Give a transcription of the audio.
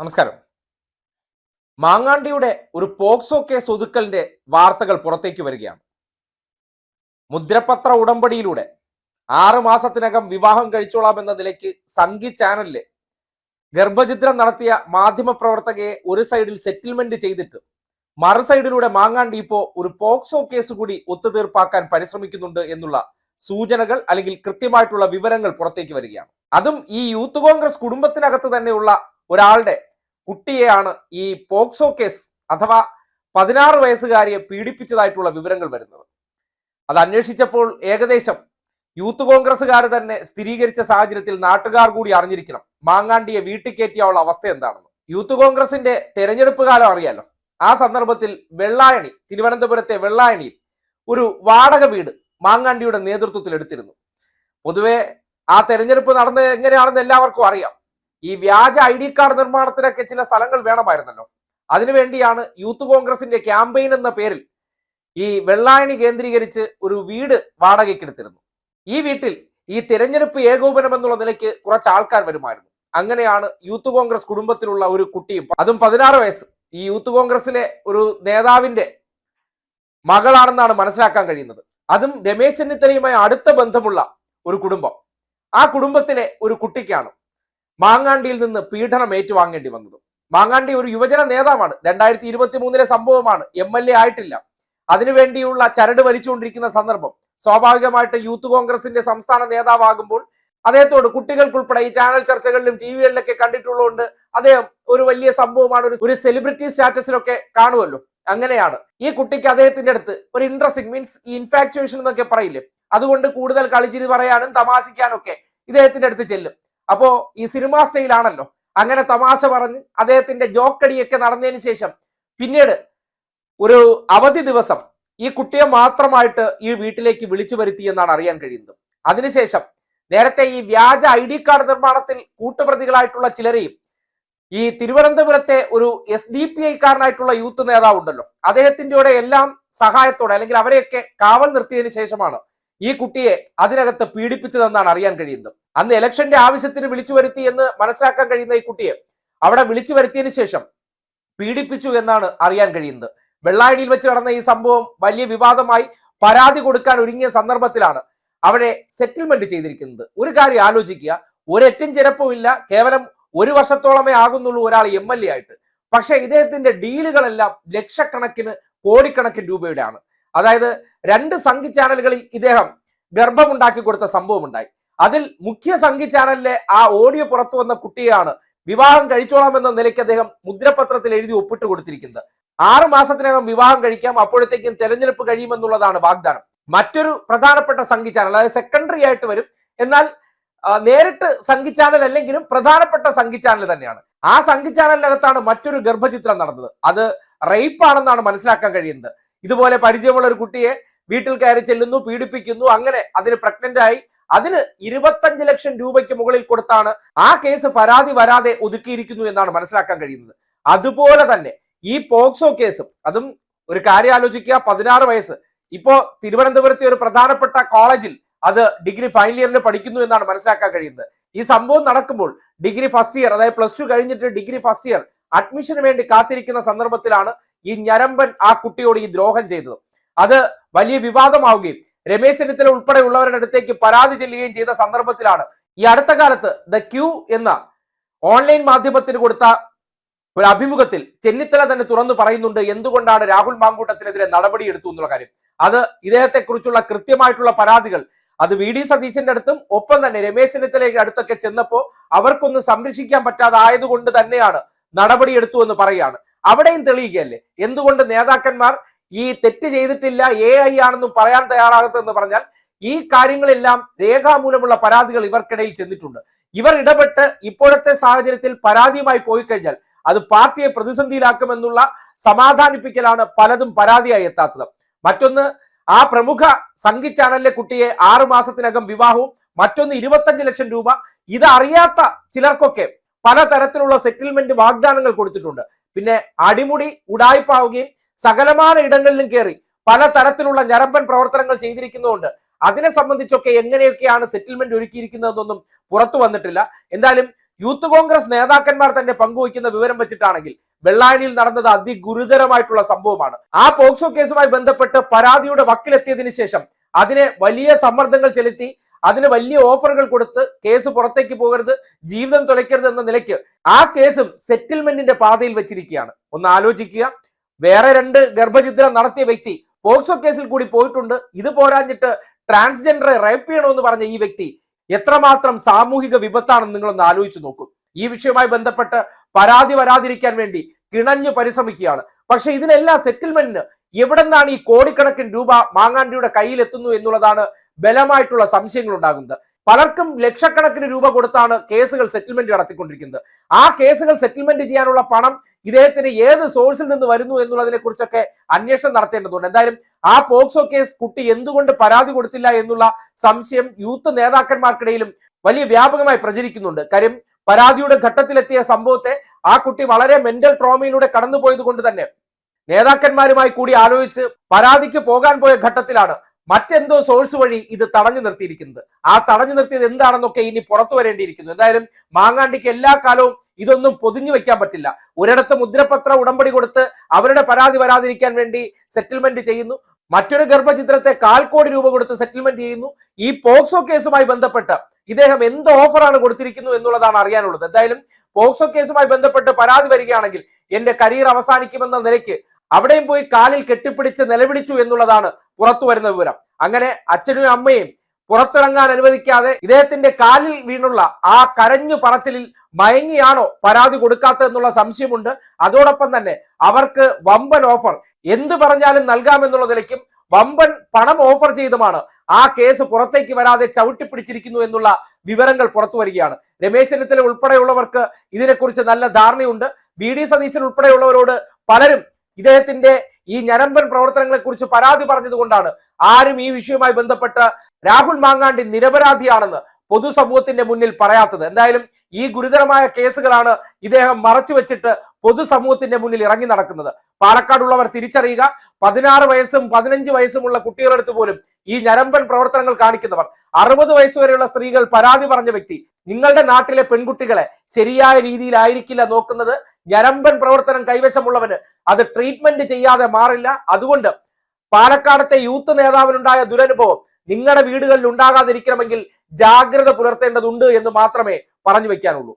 നമസ്കാരം. മാങ്ങാണ്ടിയുടെ ഒരു POCSO case ഒതുക്കലിന്റെ വാർത്തകൾ പുറത്തേക്ക് വരികയാണ്. മുദ്രപത്ര ഉടമ്പടിയിലൂടെ ആറ് മാസത്തിനകം വിവാഹം കഴിച്ചോളാമെന്ന നിലയ്ക്ക് സംഗി ചാനലിൽ ഗർഭചിത്രം നടത്തിയ മാധ്യമപ്രവർത്തകയെ ഒരു സൈഡിൽ സെറ്റിൽമെന്റ് ചെയ്തിട്ട് മറു സൈഡിലൂടെ മാങ്ങാണ്ടി ഇപ്പോ ഒരു പോക്സോ കേസ് കൂടി ഒത്തുതീർപ്പാക്കാൻ പരിശ്രമിക്കുന്നുണ്ട് എന്നുള്ള സൂചനകൾ അല്ലെങ്കിൽ കൃത്യമായിട്ടുള്ള വിവരങ്ങൾ പുറത്തേക്ക് വരികയാണ്. അതും ഈ യൂത്ത് കോൺഗ്രസ് കുടുംബത്തിനകത്ത് തന്നെയുള്ള ഒരാളുടെ കുട്ടിയെയാണ് ഈ പോക്സോ കേസ് അഥവാ പതിനാറ് വയസ്സുകാരിയെ പീഡിപ്പിച്ചതായിട്ടുള്ള വിവരങ്ങൾ വരുന്നത്. അത് അന്വേഷിച്ചപ്പോൾ ഏകദേശം യൂത്ത് കോൺഗ്രസ്സുകാർ തന്നെ സ്ഥിരീകരിച്ച സാഹചര്യത്തിൽ നാട്ടുകാർ കൂടി അറിഞ്ഞിരിക്കണം മാങ്ങാണ്ടിയെ വീട്ടിൽ കയറ്റിയുള്ള അവസ്ഥ എന്താണെന്ന്. യൂത്ത് കോൺഗ്രസിന്റെ തെരഞ്ഞെടുപ്പ് കാലം അറിയാലോ. ആ സന്ദർഭത്തിൽ വെള്ളായണി തിരുവനന്തപുരത്തെ വെള്ളായണിയിൽ ഒരു വാടക വീട് മാങ്ങാണ്ടിയുടെ നേതൃത്വത്തിൽ എടുത്തിരുന്നു. പൊതുവെ ആ തെരഞ്ഞെടുപ്പ് നടന്നത് എങ്ങനെയാണെന്ന് എല്ലാവർക്കും അറിയാം. ഈ വ്യാജ ഐ ഡി കാർഡ് നിർമ്മാണത്തിനൊക്കെ ചില സ്ഥലങ്ങൾ വേണമായിരുന്നല്ലോ. അതിനുവേണ്ടിയാണ് യൂത്ത് കോൺഗ്രസിന്റെ ക്യാമ്പയിൻ എന്ന പേരിൽ ഈ വെള്ളായണി കേന്ദ്രീകരിച്ച് ഒരു വീട് വാടകയ്ക്ക് എടുത്തിരുന്നു. ഈ വീട്ടിൽ ഈ തിരഞ്ഞെടുപ്പ് ഏകോപനം എന്നുള്ള നിലയ്ക്ക് കുറച്ച് ആൾക്കാർ വരുമായിരുന്നു. അങ്ങനെയാണ് യൂത്ത് കോൺഗ്രസ് കുടുംബത്തിലുള്ള ഒരു കുട്ടിയും അതും പതിനാറ് വയസ്സ് ഈ യൂത്ത് കോൺഗ്രസിലെ ഒരു നേതാവിന്റെ മകളാണെന്നാണ് മനസ്സിലാക്കാൻ കഴിയുന്നത്. അതും രമേശ് ചെന്നിത്തലയുമായി അടുത്ത ബന്ധമുള്ള ഒരു കുടുംബം. ആ കുടുംബത്തിലെ ഒരു കുട്ടിക്കാണ് മാങ്ങാണ്ടിയിൽ നിന്ന് പീഡനം ഏറ്റുവാങ്ങേണ്ടി വന്നത്. മാങ്ങാണ്ടി ഒരു യുവജന നേതാവാണ്. രണ്ടായിരത്തി ഇരുപത്തി മൂന്നിലെ സംഭവമാണ് എം എൽ എ ആയിട്ടില്ല. അതിനുവേണ്ടിയുള്ള ചരട് വലിച്ചുകൊണ്ടിരിക്കുന്ന സന്ദർഭം. സ്വാഭാവികമായിട്ട് യൂത്ത് കോൺഗ്രസിന്റെ സംസ്ഥാന നേതാവാകുമ്പോൾ അദ്ദേഹത്തോട് കുട്ടികൾക്കുൾപ്പെടെ ഈ ചാനൽ ചർച്ചകളിലും ടി വികളിലൊക്കെ കണ്ടിട്ടുള്ളതുകൊണ്ട് അദ്ദേഹം ഒരു വലിയ സംഭവമാണ് ഒരു സെലിബ്രിറ്റി സ്റ്റാറ്റസിലൊക്കെ കാണുമല്ലോ. അങ്ങനെയാണ്. ഈ കുട്ടിക്ക് അദ്ദേഹത്തിന്റെ അടുത്ത് ഒരു ഇൻട്രസ്റ്റിംഗ് മീൻസ് ഇൻഫാക്ച്വേഷൻ എന്നൊക്കെ പറയില്ലേ? അതുകൊണ്ട് കൂടുതൽ കളിച്ചിരി പറയാനും തമാശിക്കാനും ഒക്കെ ഇദ്ദേഹത്തിന്റെ അടുത്ത് ചെല്ലും. അപ്പോ ഈ സിനിമാ സ്റ്റൈലാണല്ലോ. അങ്ങനെ തമാശ പറഞ്ഞ് അദ്ദേഹത്തിന്റെ ജോക്കടിയൊക്കെ നടന്നതിന് ശേഷം പിന്നീട് ഒരു അവധി ദിവസം ഈ കുട്ടിയെ മാത്രമായിട്ട് ഈ വീട്ടിലേക്ക് വിളിച്ചു വരുത്തി എന്നാണ് അറിയാൻ കഴിയുന്നത്. അതിനുശേഷം നേരത്തെ ഈ വ്യാജ ഐ ഡി കാർഡ് നിർമ്മാണത്തിൽ കൂട്ടുപ്രതികളായിട്ടുള്ള ചിലരെയും ഈ തിരുവനന്തപുരത്തെ ഒരു എസ് ഡി പി ഐക്കാരനായിട്ടുള്ള യൂത്ത് നേതാവുണ്ടല്ലോ. അദ്ദേഹത്തിന്റെ കൂടെ എല്ലാം സഹായത്തോടെ അല്ലെങ്കിൽ അവരെയൊക്കെ കാവൽ നിർത്തിയതിനു ശേഷമാണ് ഈ കുട്ടിയെ അതിനകത്ത് പീഡിപ്പിച്ചതെന്നാണ് അറിയാൻ കഴിയുന്നത്. അന്ന് ഇലക്ഷന്റെ ആവശ്യത്തിന് വിളിച്ചു വരുത്തി എന്ന് മനസ്സിലാക്കാൻ കഴിയുന്ന ഈ കുട്ടിയെ അവിടെ വിളിച്ചു വരുത്തിയതിനു ശേഷം പീഡിപ്പിച്ചു എന്നാണ് അറിയാൻ കഴിയുന്നത്. വെള്ളായണിയിൽ വെച്ച് നടന്ന ഈ സംഭവം വലിയ വിവാദമായി പരാതി കൊടുക്കാൻ ഒരുങ്ങിയ സന്ദർഭത്തിലാണ് അവരെ സെറ്റിൽമെന്റ് ചെയ്തിരിക്കുന്നത്. ഒരു കാര്യം ആലോചിക്കുക. ഒരെറ്റും ചിരപ്പുമില്ല കേവലം ഒരു വർഷത്തോളമേ ആകുന്നുള്ളൂ ഒരാൾ എം എൽ എ ആയിട്ട്. പക്ഷെ ഇദ്ദേഹത്തിന്റെ ഡീലുകളെല്ലാം ലക്ഷക്കണക്കിന് കോടിക്കണക്കിന് രൂപയുടെയാണ്. അതായത് രണ്ട് സംഘി ചാനലുകളിൽ ഇദ്ദേഹം ഗർഭമുണ്ടാക്കി കൊടുത്ത സംഭവം ഉണ്ടായി അതിൽ മുഖ്യ സംഘി ചാനലിലെ ആ ഓഡിയോ പുറത്തു വന്ന കുട്ടിയാണ് വിവാഹം കഴിച്ചോളാമെന്ന നിലയ്ക്ക് അദ്ദേഹം മുദ്രപത്രത്തിൽ എഴുതി ഒപ്പിട്ട് കൊടുത്തിരിക്കുന്നത്. ആറ് മാസത്തിനകം വിവാഹം കഴിക്കാം അപ്പോഴത്തേക്കും തെരഞ്ഞെടുപ്പ് കഴിയുമെന്നുള്ളതാണ് വാഗ്ദാനം. മറ്റൊരു പ്രധാനപ്പെട്ട സംഘി ചാനൽ അതായത് സെക്കൻഡറി ആയിട്ട് വരും. എന്നാൽ നേരിട്ട് സംഘി ചാനൽ അല്ലെങ്കിലും പ്രധാനപ്പെട്ട സംഘി ചാനൽ തന്നെയാണ്. ആ സംഘി ചാനലിനകത്താണ് മറ്റൊരു ഗർഭചിത്രം നടന്നത്. അത് റേപ്പ് ആണെന്നാണ് മനസ്സിലാക്കാൻ കഴിയുന്നത്. ഇതുപോലെ പരിചയമുള്ള ഒരു കുട്ടിയെ വീട്ടിൽ കയറി ചെല്ലുന്നു പീഡിപ്പിക്കുന്നു അങ്ങനെ അതിന് പ്രഗ്നന്റ് ആയി അതിന് ഇരുപത്തഞ്ച് ലക്ഷം രൂപയ്ക്ക് മുകളിൽ കൊടുത്താണ് ആ കേസ് പരാതി വരാതെ ഒതുക്കിയിരിക്കുന്നു എന്നാണ് മനസ്സിലാക്കാൻ കഴിയുന്നത്. അതുപോലെ തന്നെ ഈ പോക്സോ കേസും അതും ഒരു കാര്യം ആലോചിക്കുക പതിനാറ് വയസ്സ്. ഇപ്പോ തിരുവനന്തപുരത്തെ ഒരു പ്രധാനപ്പെട്ട കോളേജിൽ അത് ഡിഗ്രി ഫൈനൽ ഇയറിൽ പഠിക്കുന്നു എന്നാണ് മനസ്സിലാക്കാൻ കഴിയുന്നത്. ഈ സംഭവം നടക്കുമ്പോൾ ഡിഗ്രി ഫസ്റ്റ് ഇയർ അതായത് പ്ലസ് ടു കഴിഞ്ഞിട്ട് ഡിഗ്രി ഫസ്റ്റ് ഇയർ അഡ്മിഷന് വേണ്ടി കാത്തിരിക്കുന്ന സന്ദർഭത്തിലാണ് ഈ ഞരമ്പൻ ആ കുട്ടിയോട് ഈ ദ്രോഹം ചെയ്തത്. അത് വലിയ വിവാദമാവുകയും രമേശ് ചെന്നിത്തല ഉൾപ്പെടെയുള്ളവരുടെ അടുത്തേക്ക് പരാതി ചെല്ലുകയും ചെയ്ത സന്ദർഭത്തിലാണ്. ഈ അടുത്ത കാലത്ത് ദ ക്യൂ എന്ന ഓൺലൈൻ മാധ്യമത്തിന് കൊടുത്ത ഒരു അഭിമുഖത്തിൽ ചെന്നിത്തല തന്നെ തുറന്നു പറയുന്നുണ്ട് എന്തുകൊണ്ടാണ് രാഹുൽ മാങ്കൂട്ടത്തിനെതിരെ നടപടി നടപടിയെടുത്തു എന്നുള്ള കാര്യം. അത് ഇദ്ദേഹത്തെ കുറിച്ചുള്ള കൃത്യമായിട്ടുള്ള പരാതികൾ അത് വി ഡി സതീശന്റെ അടുത്തും ഒപ്പം തന്നെ രമേശ് ചെന്നിത്തലയുടെ അടുത്തൊക്കെ ചെന്നപ്പോ അവർക്കൊന്നും സംരക്ഷിക്കാൻ പറ്റാതായതുകൊണ്ട് തന്നെയാണ് നടപടിയെടുത്തു എന്ന് പറയുകയാണ്. അവിടെയും തെളിയിക്കുകയല്ലേ എന്തുകൊണ്ട് നേതാക്കന്മാർ ഈ തെറ്റ് ചെയ്തിട്ടില്ല എ ഐ ആണെന്നും പറയാൻ തയ്യാറാകത്തെന്ന് പറഞ്ഞാൽ ഈ കാര്യങ്ങളെല്ലാം രേഖാമൂലമുള്ള പരാതികൾ ഇവർക്കിടയിൽ ചെന്നിട്ടുണ്ട്. ഇവർ ഇടപെട്ട് ഇപ്പോഴത്തെ സാഹചര്യത്തിൽ പരാതിയുമായി പോയി കഴിഞ്ഞാൽ അത് പാർട്ടിയെ പ്രതിസന്ധിയിലാക്കുമെന്നുള്ള സമാധാനിപ്പിക്കലാണ് പലതും പരാതിയായി എത്താത്തത്. മറ്റൊന്ന് ആ പ്രമുഖ സംഘി ചാനലിലെ കുട്ടിയെ ആറു മാസത്തിനകം വിവാഹവും മറ്റൊന്ന് ഇരുപത്തഞ്ച് ലക്ഷം രൂപ. ഇത് അറിയാത്ത ചിലർക്കൊക്കെ പലതരത്തിലുള്ള സെറ്റിൽമെന്റ് വാഗ്ദാനങ്ങൾ കൊടുത്തിട്ടുണ്ട്. പിന്നെ അടിമുടി ഉടായ്പാവുകയും സകലമായ ഇടങ്ങളിലും കയറി പല തരത്തിലുള്ള ഞരമ്പൻ പ്രവർത്തനങ്ങൾ ചെയ്തിരിക്കുന്നതുകൊണ്ട് അതിനെ സംബന്ധിച്ചൊക്കെ എങ്ങനെയൊക്കെയാണ് സെറ്റിൽമെന്റ് ഒരുക്കിയിരിക്കുന്നതെന്നൊന്നും പുറത്തു വന്നിട്ടില്ല. എന്തായാലും യൂത്ത് കോൺഗ്രസ് നേതാക്കന്മാർ തന്നെ പങ്കുവയ്ക്കുന്ന വിവരം വെച്ചിട്ടാണെങ്കിൽ വെള്ളായണിയിൽ നടന്നത് അതിഗുരുതരമായിട്ടുള്ള സംഭവമാണ്. ആ പോക്സോ കേസുമായി ബന്ധപ്പെട്ട് പരാതിയുടെ വക്കിലെത്തിയതിനു ശേഷം അതിനെ വലിയ സമ്മർദ്ദങ്ങൾ ചെലുത്തി അതിന് വലിയ ഓഫറുകൾ കൊടുത്ത് കേസ് പുറത്തേക്ക് പോകരുത് ജീവിതം തുലയ്ക്കരുത് എന്ന നിലയ്ക്ക് ആ കേസും സെറ്റിൽമെന്റിന്റെ പാതയിൽ വെച്ചിരിക്കുകയാണ്. ഒന്ന് ആലോചിക്കുക. വേറെ രണ്ട് ഗർഭചിത്രം നടത്തിയ വ്യക്തി പോക്സോ കേസിൽ കൂടി പോയിട്ടുണ്ട്. ഇത് പോരാഞ്ഞിട്ട് ട്രാൻസ്ജെൻഡറെ റേപ്പ് ചെയ്യണമെന്ന് പറഞ്ഞ ഈ വ്യക്തി എത്രമാത്രം സാമൂഹിക വിപത്താണെന്ന് നിങ്ങളൊന്ന് ആലോചിച്ചു നോക്കൂ. ഈ വിഷയവുമായി ബന്ധപ്പെട്ട് പരാതി വരാതിരിക്കാൻ വേണ്ടി കിണഞ്ഞു പരിശ്രമിക്കുകയാണ്. പക്ഷെ ഇതിനെല്ലാം സെറ്റിൽമെന്റിന് എവിടെ നിന്നാണ് ഈ കോടിക്കണക്കിന് രൂപ മാങ്ങാണ്ടിയുടെ കയ്യിൽ എത്തുന്നു എന്നുള്ളതാണ് ബലമായിട്ടുള്ള സംശയങ്ങൾ ഉണ്ടാകുന്നത് പലർക്കും ലക്ഷക്കണക്കിന് രൂപ കൊടുത്താണ് കേസുകൾ സെറ്റിൽമെന്റ് നടത്തിക്കൊണ്ടിരിക്കുന്നത്. ആ കേസുകൾ സെറ്റിൽമെന്റ് ചെയ്യാനുള്ള പണം ഇദ്ദേഹത്തിന് ഏത് സോഴ്സിൽ നിന്ന് വരുന്നു എന്നുള്ളതിനെ കുറിച്ചൊക്കെ അന്വേഷണം നടത്തേണ്ടതുണ്ട്. എന്തായാലും ആ പോക്സോ കേസ് കുട്ടി എന്തുകൊണ്ട് പരാതി കൊടുത്തില്ല എന്നുള്ള സംശയം യൂത്ത് നേതാക്കന്മാർക്കിടയിലും വലിയ വ്യാപകമായി പ്രചരിക്കുന്നുണ്ട്. കാര്യം പരാതിയുടെ ഘട്ടത്തിലെത്തിയ സംഭവത്തെ ആ കുട്ടി വളരെ മെന്റൽ ട്രോമയിലൂടെ കടന്നുപോയത് കൊണ്ട് തന്നെ നേതാക്കന്മാരുമായി കൂടി ആലോചിച്ച് പരാതിക്ക് പോകാൻ പോയ ഘട്ടത്തിലാണ് മറ്റെന്തോ സോഴ്സ് വഴി ഇത് തടഞ്ഞു നിർത്തിയിരിക്കുന്നത്. ആ തടഞ്ഞു നിർത്തിയത് എന്താണെന്നൊക്കെ ഇനി പുറത്തു വരേണ്ടിയിരിക്കുന്നു. എന്തായാലും മാങ്ങാണ്ടിക്ക് എല്ലാ കാലവും ഇതൊന്നും പൊതിഞ്ഞു വെക്കാൻ പറ്റില്ല. ഒരിടത്ത് മുദ്രപത്ര ഉടമ്പടി കൊടുത്ത് അവരുടെ പരാതി വരാതിരിക്കാൻ വേണ്ടി സെറ്റിൽമെന്റ് ചെയ്യുന്നു. മറ്റൊരു ഗർഭചിത്രത്തെ കാൽ കോടി രൂപ കൊടുത്ത് സെറ്റിൽമെന്റ് ചെയ്യുന്നു. ഈ പോക്സോ കേസുമായി ബന്ധപ്പെട്ട് ഇദ്ദേഹം എന്ത് ഓഫറാണ് കൊടുത്തിരിക്കുന്നു എന്നുള്ളതാണ് അറിയാനുള്ളത്. എന്തായാലും പോക്സോ കേസുമായി ബന്ധപ്പെട്ട് പരാതി വരികയാണെങ്കിൽ എന്റെ കരിയർ അവസാനിക്കുമെന്ന നിലയ്ക്ക് അവിടെയും പോയി കാലിൽ കെട്ടിപ്പിടിച്ച് നിലവിളിച്ചു എന്നുള്ളതാണ് പുറത്തു വരുന്ന വിവരം. അങ്ങനെ അച്ഛനും അമ്മയും പുറത്തിറങ്ങാൻ അനുവദിക്കാതെ ഇദ്ദേഹത്തിന്റെ കാലിൽ വീണുള്ള ആ കരഞ്ഞു പറച്ചിലിൽ മയങ്ങിയാണോ പരാതി കൊടുക്കാത്തതെന്നുള്ള സംശയമുണ്ട്. അതോടൊപ്പം തന്നെ അവർക്ക് വമ്പൻ ഓഫർ എന്ത് പറഞ്ഞാലും നൽകാമെന്നുള്ള നിലയ്ക്കും വമ്പൻ പണം ഓഫർ ചെയ്തുമാണ് ആ കേസ് പുറത്തേക്ക് വരാതെ ചവിട്ടിപ്പിടിച്ചിരിക്കുന്നു എന്നുള്ള വിവരങ്ങൾ പുറത്തു വരികയാണ്. രമേശ് ചെന്നിത്തല ഉൾപ്പെടെയുള്ളവർക്ക് ഇതിനെക്കുറിച്ച് നല്ല ധാരണയുണ്ട്. വി. ഡി. സതീശൻ ഉൾപ്പെടെയുള്ളവരോട് പലരും ഇദ്ദേഹത്തിന്റെ ഈ ഞരമ്പൻ പ്രവർത്തനങ്ങളെ കുറിച്ച് പരാതി പറഞ്ഞതുകൊണ്ടാണ് ആരും ഈ വിഷയവുമായി ബന്ധപ്പെട്ട് രാഹുൽ മാങ്ങാണ്ടി നിരപരാധിയാണെന്ന് പൊതുസമൂഹത്തിന്റെ മുന്നിൽ പറയാത്തത്. എന്തായാലും ഈ ഗുരുതരമായ കേസുകളാണ് ഇദ്ദേഹം മറച്ചു വെച്ചിട്ട് പൊതുസമൂഹത്തിന്റെ മുന്നിൽ ഇറങ്ങി നടക്കുന്നത്. പാലക്കാടുള്ളവർ തിരിച്ചറിയുക പതിനാറ് വയസ്സും പതിനഞ്ച് വയസ്സുമുള്ള കുട്ടികളെടുത്ത് പോലും ഈ ഞരമ്പൻ പ്രവർത്തനങ്ങൾ കാണിക്കുന്നവർ. അറുപത് വരെയുള്ള സ്ത്രീകൾ പരാതി പറഞ്ഞ വ്യക്തി നിങ്ങളുടെ നാട്ടിലെ പെൺകുട്ടികളെ ശരിയായ രീതിയിലായിരിക്കില്ല നോക്കുന്നത്. ഞരമ്പൻ പ്രവർത്തനം കൈവശമുള്ളവന് അത് ട്രീറ്റ്മെന്റ് ചെയ്യാതെ മാറില്ല. അതുകൊണ്ട് പാലക്കാടത്തെ യൂത്ത് നേതാവിനുണ്ടായ ദുരനുഭവം നിങ്ങളുടെ വീടുകളിൽ ഉണ്ടാകാതിരിക്കണമെങ്കിൽ ജാഗ്രത പുലർത്തേണ്ടതുണ്ട് എന്ന് മാത്രമേ പറഞ്ഞു വെക്കാനുള്ളൂ